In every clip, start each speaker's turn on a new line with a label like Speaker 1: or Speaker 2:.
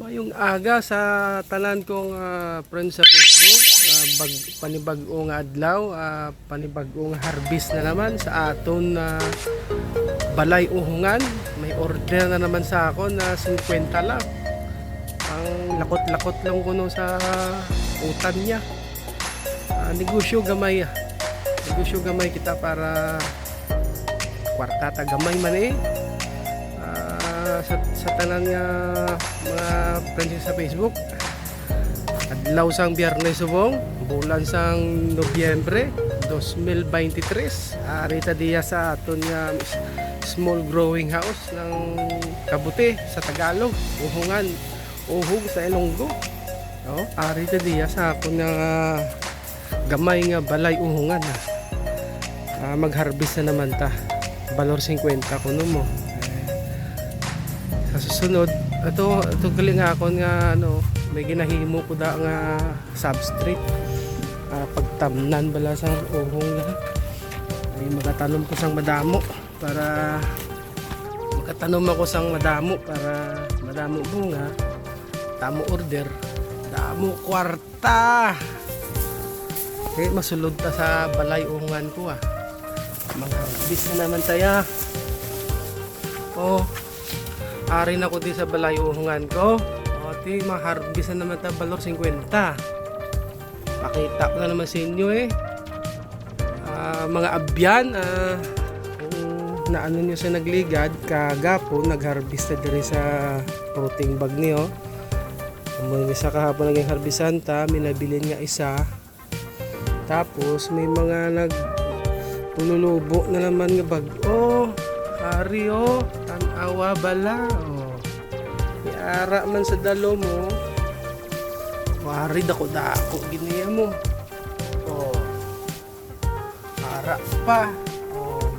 Speaker 1: Mayong aga sa tanan kong ah, friends sa Facebook, ah, bag, panibag-o nga adlaw, ah, panibag-o nga harvest na naman sa aton na balay uhungan. May order na naman sa ako na 50 lang. Ang lakot-lakot lang ko no sa utan niya. Ah, negosyo gamay. Negosyo gamay kita para kwartata gamay man eh. Ah, sa, sa tanan nga mga friends sa Facebook. Adlaw sang biyernes subong bulan sang Nobyembre 2023 arita diya sa aton nga small growing house ng Kabuti sa Tagalog. Uhungan uhog sa Ilonggo. Oh arita diya sa aton nga gamay nga balay uhungan ah. Ah, mag-harvest na naman ta. Balor 50 kuno mo. Sa susunod ito ito galing ako nga ano may ginahimo ko da nga substrate uh, pagtamnan bala sa uhong na ay magatanom ko sang madamo para magatanom ako sang madamo para madamo bunga tamo order damo kwarta. Eh masulod ta sa balay uhungan ko ah. Mga bis na naman taya oh Ari na ko di sa balay uhungan ko. O ti maharbis na naman ta balor 50. Pakita ko na naman sa inyo eh. Ah, mga abyan, ah, kung naano nyo sa nagligad, kagapon nagharvest na diri sa fruiting bag niyo. Mga isa kahapon naging harbisan ta, minabilin nga isa. Tapos may mga nag tululubo na naman nga bag. Oh, Ari oh, tanawa bala oh. Iara man sa dalo mo. Wari dako dako giniya mo. Oh. Ara pa. Oh.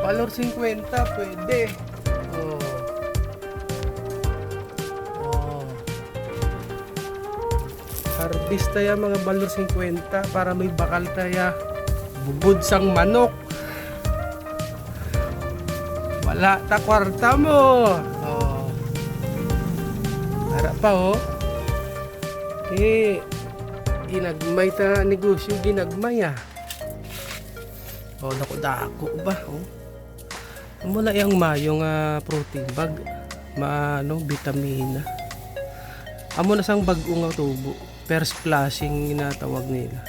Speaker 1: Valor 50 pwede. Oh. Oh. Harvest tayo mga valor 50 para may bakal tayo. Bubod sang manok. Wala ta kwarta mo. Oh. Harap pa oh. Eh, ginagmay ta negosyo, ginagmay ah. Oh, dako dako ba oh. Amo na yang mayong nga protein bag, maano vitamina. Amo na sang bag-o nga tubo. First flashing ginatawag nila.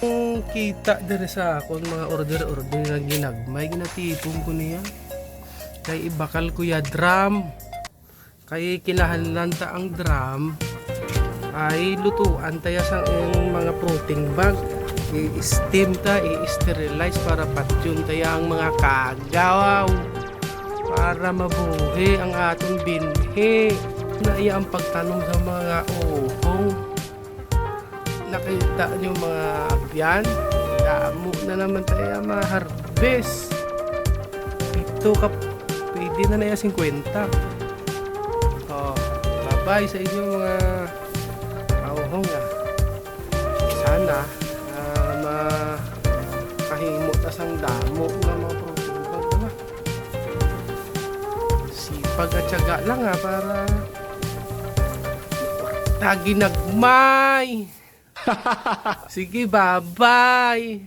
Speaker 1: Kung kita dire sa akon mga order-order nga ginagmay ginatipon ko niya. Kay ibakal ko ya drum. Kay kinahanlan ta ang drum ay lutuan tayo sa iyong mga protein bag. I-steam ta, i-sterilize para patyun tayo ang mga kagawaw para mabuhi ang atong binhi na iya ang pagtanong sa mga uhong nakita nyo mga abyan damo na naman tayo ma-harvest ito ka pwede na na yung 50 oh, bye bye sa inyo mga kauhong ah. sana ah, makahimo tas ang damo ng mga protein bag diba? sipag at syaga lang ah para tagi nagmay Sige, bye-bye!